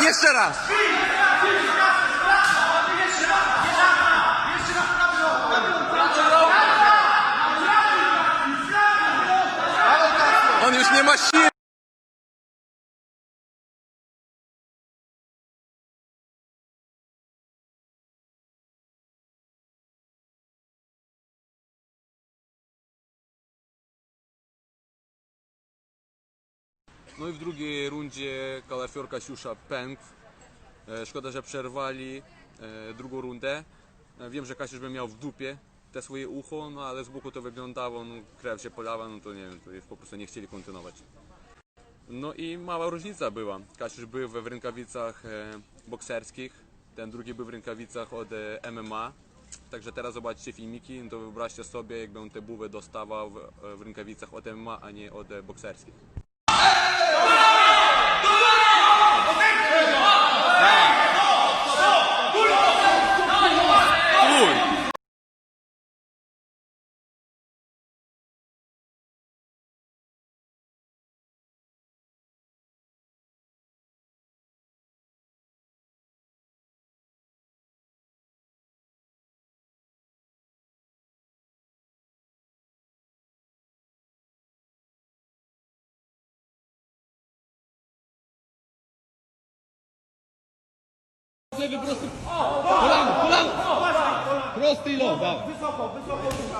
Jeszcze raz! On już nie ma siły! No i w drugiej rundzie kalafior Kasiusza pękł. E, Szkoda, że przerwali e, drugą rundę. E, Wiem, że Kasiusz by miał w dupie te swoje ucho, no ale z boku to wyglądało, no, krew się polała, no to nie wiem, to po prostu nie chcieli kontynuować. No i mała różnica była. Kasiusz był w rękawicach bokserskich, ten drugi był w rękawicach od MMA. Także teraz zobaczcie filmiki, no to wyobraźcie sobie, jakby on te buły dostawał w, rękawicach od MMA, a nie od bokserskich. Lewy prosty. Kolano, kolano. Prosty i low, dawaj.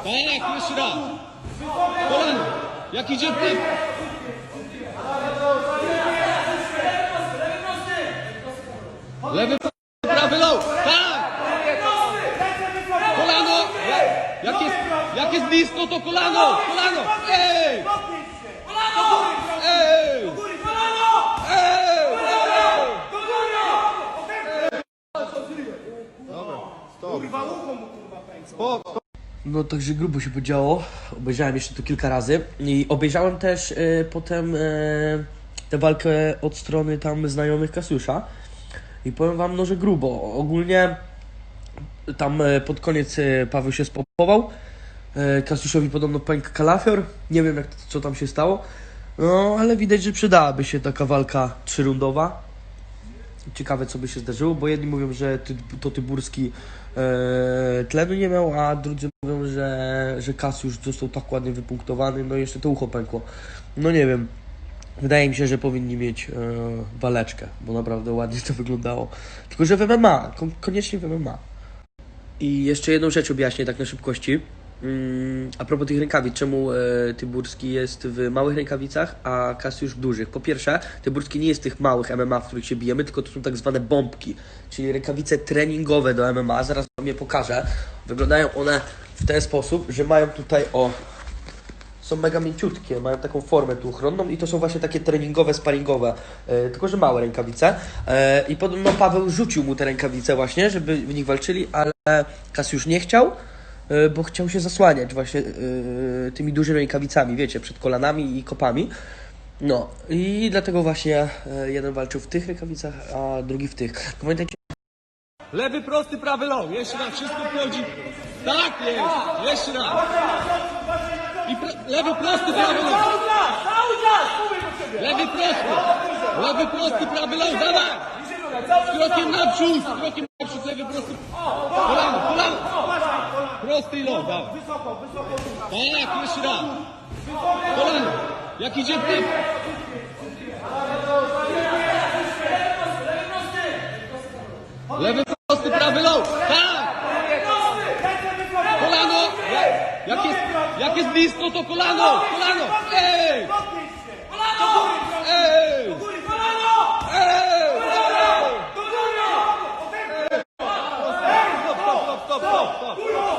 Tak, jeszcze raz. Kolano. Jak idzie typ. Lewy prosty, prawy low. Tak. Kolano. Jak jest, jak jest blisko, to kolano. Kolano. Ej. Ej. Ej. No także grubo się podziało. Obejrzałem jeszcze to kilka razy i obejrzałem też e, potem e, tę walkę od strony tam znajomych Kasiusza. I powiem wam, no że grubo. Ogólnie tam e, pod koniec Paweł się spopował. E, Kasiuszowi podobno pękł kalafior. Nie wiem jak co tam się stało. No ale widać, że przydałaby się taka walka trzyrundowa. Ciekawe, co by się zdarzyło, bo jedni mówią, że ty, to Tyburski e, tlenu nie miał, a drudzy mówią, że, że Kasiusz został tak ładnie wypunktowany, no jeszcze to ucho pękło. No nie wiem. Wydaje mi się, że powinni mieć e, waleczkę, bo naprawdę ładnie to wyglądało. Tylko, że w MMA, kon- koniecznie w MMA. I jeszcze jedną rzecz objaśnię tak na szybkości. Mm, a propos tych rękawic, czemu e, Tyburski jest w małych rękawicach, a Kasiusz w dużych? Po pierwsze, Tyburski nie jest w tych małych MMA, w których się bijemy, tylko to są tak zwane bombki, czyli rękawice treningowe do MMA. Zaraz wam je pokażę. Wyglądają one w ten sposób, że mają tutaj o są mega mięciutkie, mają taką formę tu ochronną i to są właśnie takie treningowe, sparingowe, e, tylko że małe rękawice. E, I podobno Paweł rzucił mu te rękawice właśnie, żeby w nich walczyli, ale Kasiusz nie chciał, bo chciał się zasłaniać właśnie e, tymi dużymi rękawicami, wiecie, przed kolanami i kopami. No i dlatego właśnie e, jeden walczył w tych rękawicach, a drugi w tych. Pamiętajcie, Lewy prosty, prawy low. Jeszcze raz, wszystko wchodzi. Tak jest. Jeszcze raz. I lewy prosty, prawy low. Lewy prosty. Lewy prosty, prawy low. Dawaj. Z krokiem naprzód. Z krokiem naprzód. Lewy prosty. Kolano, kolano. Prosty i low. Dawaj. Tak, jeszcze raz. Kolano. Jak idzie typ. Lewy prosty, prawy low. Tak. Kolano! Jak jest, jak jest blisko, to kolano! Kolano! Ej! Ej! Ej! Stop, stop, stop, stop.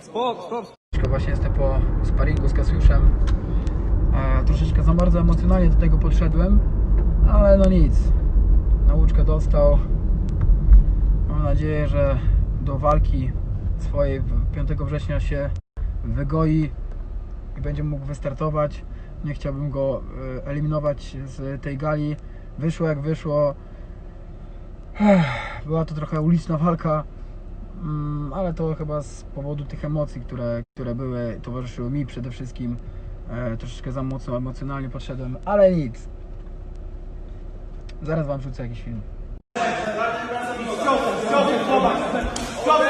Stop, stop, Troszeczkę właśnie jestem po sparingu z Kasiuszem. E, troszeczkę za bardzo emocjonalnie do tego podszedłem, ale no nic. Nauczkę dostał. Mam nadzieję, że do walki swojej w- 5 września się wygoi i będzie mógł wystartować. Nie chciałbym go e, eliminować z tej gali. Wyszło jak wyszło. Była to trochę uliczna walka, Mm, ale to chyba z powodu tych emocji, które, które były, towarzyszyły mi przede wszystkim. E, troszeczkę za mocno emocjonalnie podszedłem, ale nic. Zaraz wam wrzucę jakiś film. Prawy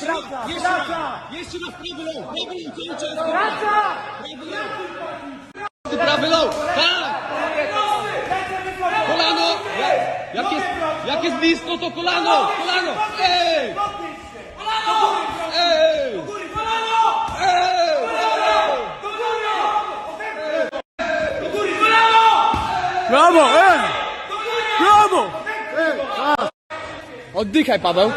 jeszcze, jeszcze, raz, jeszcze raz prawy low, prawy low, cały czas. Prawy low. Ty prawy low, tak! Kolano! Jak, jak, jest, jak jest blisko, to kolano! Kolano! Ej! Ej! Brawo! Ej! Brawo! Oddychaj, Paweł.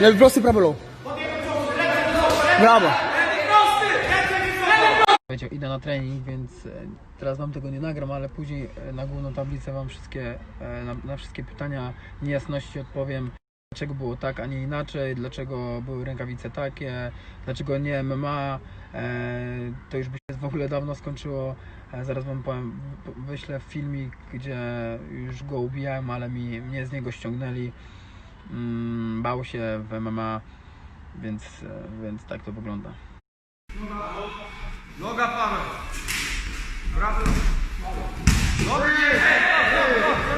Lewy prosty, prawy low. Brawo. Idę na trening, więc e, teraz wam tego nie nagram, ale później e, na główną tablicę wam wszystkie, e, na, na wszystkie pytania, niejasności odpowiem. Dlaczego było tak, a nie inaczej, dlaczego były rękawice takie, dlaczego nie MMA, to już by się w ogóle dawno skończyło. Zaraz wam powiem, wyślę filmik, gdzie już go ubijałem, ale mi, mnie z niego ściągnęli. Bał się w MMA, więc, więc tak to wygląda. Noga Paweł. Brawo. Jest.